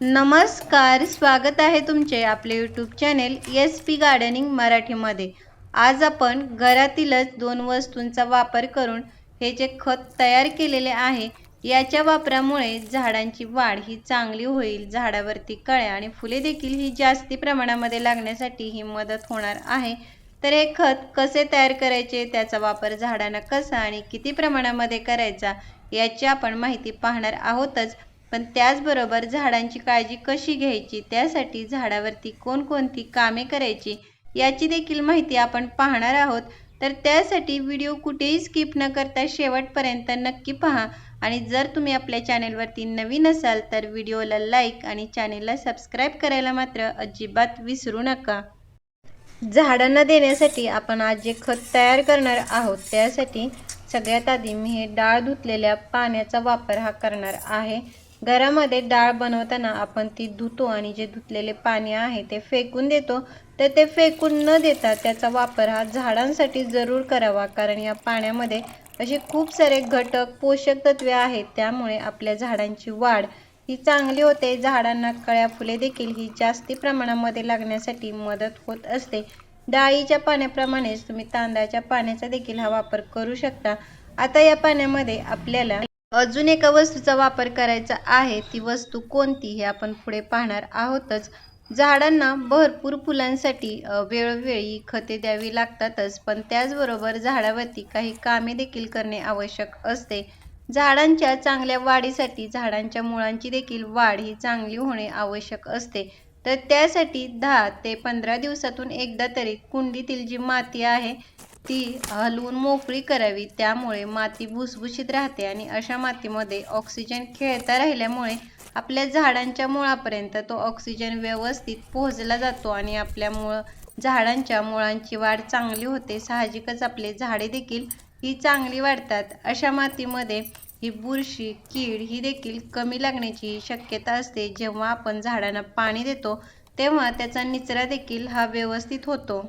नमस्कार स्वागत आहे तुमचे आपले YouTube channel S P gardening मराठीमध्ये. आज आपण घरातीलच दोन वस्तूंचा वापर करून हे जे खत तयार केलेले आहे याच्या वापरामुळे झाडांची वाढ ही चांगली होईल. झाडावरती कळ्या आणि फुले देखील ही जास्ती प्रमाणामध्ये लागण्यासाठी ही मदत होणार आहे. तर हे खत कसे तयार करायचे त्याचा वापर झाडांना कसा आणि किती प्रमाणामध्ये करायचा याची आपण माहिती पाहणार आहोतच. पण त्याचबरोबर झाडांची काळजी कशी घ्यायची? त्यासाठी झाडावरती कोणकोणती कामे करायची? याची देखील माहिती आपण पाहणार आहोत. तर त्यासाठी व्हिडिओ कुठेही स्किप न करता शेवटपर्यंत नक्की पहा. आणि जर तुम्ही आपल्या चॅनेलवरती नवीन असाल तर व्हिडिओला लाईक आणि चॅनेलला सबस्क्राईब करायला मात्र अजिबात विसरू नका. झाडांना देण्यासाठी आपण आज जे खत तयार करणार आहोत त्यासाठी सगळ्यात आधी मी हे डाळ धुतलेल्या पाण्याचा वापर हा करणार आहे. घरामध्ये डाळ बनवताना आपण ती धुतो आणि जे धुतलेले पाणी आहे ते फेकून देतो. तर ते फेकून न देता त्याचा वापर हा झाडांसाठी जरूर करावा कारण या पाण्यामध्ये असे खूप सारे घटक पोषक तत्वे आहेत. त्यामुळे आपल्या झाडांची वाढ ही चांगली होते. झाडांना कळ्या फुले देखील ही जास्ती प्रमाणामध्ये लागण्यासाठी मदत होत असते. डाळीच्या पाण्याप्रमाणेच तुम्ही तांदळाच्या पाण्याचा देखील हा वापर करू शकता. आता या पाण्यामध्ये आपल्याला अजून एका वस्तूचा वापर करायचा आहे ती वस्तू कोणती हे आपण पुढे पाहणार आहोतच. झाडांना भरपूर फुलांसाठी वेळोवेळी खते द्यावी लागतातच पण त्याचबरोबर झाडावरती काही कामे देखील करणे आवश्यक असते. झाडांच्या चांगल्या वाढीसाठी झाडांच्या मुळांची देखील वाढ ही चांगली होणे आवश्यक असते. तर त्यासाठी दहा ते पंधरा दिवसातून एकदा तरी कुंडीतील जी माती आहे ती हलवून मोकळी करावी. त्यामुळे माती भुसभुशीत राहते आणि अशा मातीमध्ये ऑक्सिजन खेळता राहिल्यामुळे आपल्या झाडांच्या मुळापर्यंत तो ऑक्सिजन व्यवस्थित पोहोचला जातो आणि आपल्या मुळ झाडांच्या मुळांची वाढ चांगली होते. साहजिकच आपले झाडे देखील ही चांगली वाढतात. अशा मातीमध्ये ही बुरशी कीड ही देखील कमी लागण्याची शक्यता असते. जेव्हा आपण झाडांना पाणी देतो तेव्हा त्याचा निचरा देखील हा व्यवस्थित होतो.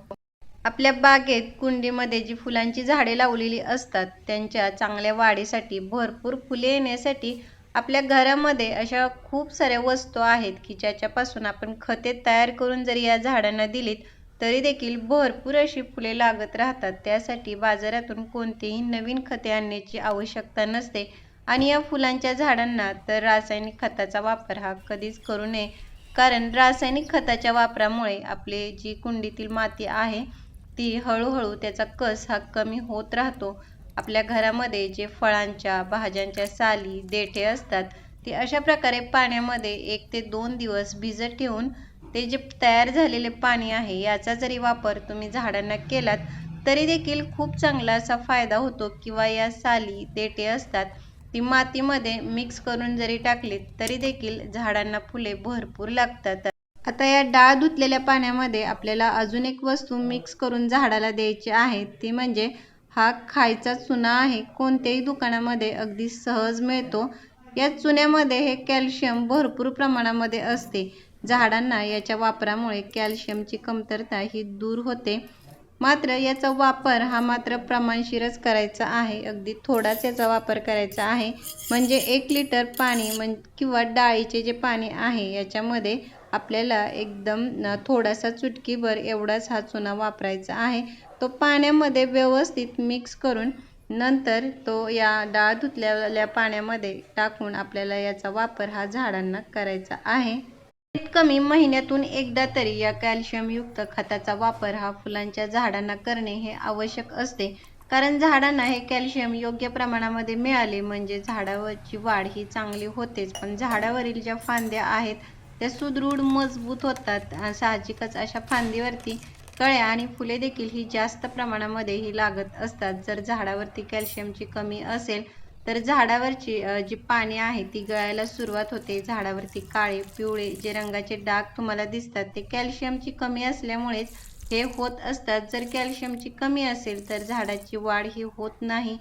आपल्या बागेत कुंडीमध्ये जी फुलांची झाडे लावलेली असतात त्यांच्या चांगल्या वाढीसाठी भरपूर फुले येण्यासाठी आपल्या घरामध्ये अशा खूप साऱ्या वस्तू आहेत की ज्याच्यापासून आपण खते तयार करून जरी या झाडांना दिलीत तरी देखील भरपूर अशी फुले लागत राहतात. त्यासाठी बाजारातून कोणतीही नवीन खते आणण्याची आवश्यकता नसते आणि या फुलांच्या झाडांना तर रासायनिक खताचा वापर हा कधीच करू नये. कारण रासायनिक खताच्या वापरामुळे आपले जी कुंडीतील माती आहे ती हळूहळू त्याचा कस हा कमी होत राहतो. आपल्या घरामध्ये जे फळांच्या भाज्यांच्या साली देठे असतात ते अशा प्रकारे पाण्यामध्ये एक ते दोन दिवस भिजत ठेवून ते जे तयार झालेले पाणी आहे याचा जरी वापर तुम्ही झाडांना केलात तरी देखील खूप चांगला असा फायदा होतो किंवा या साली देठे असतात ती मातीमध्ये मिक्स करून जरी टाकलीत तरी देखील झाडांना फुले भरपूर लागतात. आता या डाळ धुतलेल्या पाण्यामध्ये आपल्याला अजून एक वस्तू मिक्स करून झाडाला द्यायची आहे. ती म्हणजे हा खायचा चुना आहे. कोणत्याही दुकानामध्ये अगदी सहज मिळतो. या चुन्यामध्ये हे कॅल्शियम भरपूर प्रमाणामध्ये असते. झाडांना याच्या वापरामुळे कॅल्शियमची कमतरता ही दूर होते. मात्र याचा वापर हा मात्र प्रमाणशीरच करायचा आहे. अगदी थोडाच याचा वापर करायचा आहे. म्हणजे एक लिटर पाणी म्हण किंवा डाळीचे जे पाणी आहे याच्यामध्ये आपल्याला एकदम थोडासा चुटकीभर एवढाच हा चुना वापरायचा आहे. तो पाण्यामध्ये व्यवस्थित मिक्स करून नंतर तो या डाळ धुतलेल्या पाण्यामध्ये टाकून आपल्याला याचा वापर हा झाडांना करायचा आहे. कमीत कमी महिन्यातून एकदा तरी या कॅल्शियमयुक्त खताचा वापर हा फुलांच्या झाडांना करणे हे आवश्यक असते. कारण झाडांना हे कॅल्शियम योग्य प्रमाणामध्ये मिळाले म्हणजे झाडावरची वाढ ही चांगली होतेच. पण झाडावरील ज्या फांद्या आहेत त्या सुदृढ मजबूत होतात. साहजिकच अशा फांदीवरती कळ्या आणि फुले देखील ही जास्त प्रमाणामध्ये ही लागत असतात. जर झाडावरती कॅल्शियमची कमी असेल तर झाडावरची जी पाने आहे ती गळायला सुरुवात होते. झाडावरती काळे पिवळे जे रंगाचे डाग तुम्हाला दिसतात ते कॅल्शियमची कमी असल्यामुळेच हे होत असतात. जर कॅल्शियमची कमी असेल तर झाडाची वाढ ही होत नाही.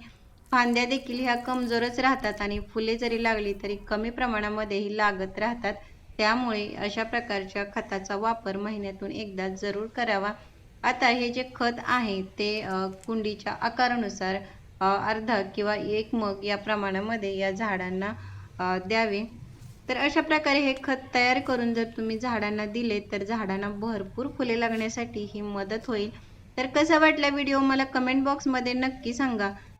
फांद्या देखील ह्या कमजोरच राहतात आणि फुले जरी लागली तरी कमी प्रमाणामध्ये ही लागत राहतात. त्यामुळे अशा प्रकारच्या खताचा वापर महिन्यातून एकदा जरूर करावा. आता हे जे खत आहे ते कुंडीच्या आकारानुसार अर्धा किंवा एक मग या प्रमाणामध्ये या झाडांना द्यावे. तर अशा प्रकारे हे खत तयार करून जर तुम्ही झाडांना दिले तर झाडांना भरपूर फुले लागण्यासाठी ही मदत होईल. तर कसा वाटला व्हिडिओ मला कमेंट बॉक्समध्ये नक्की सांगा.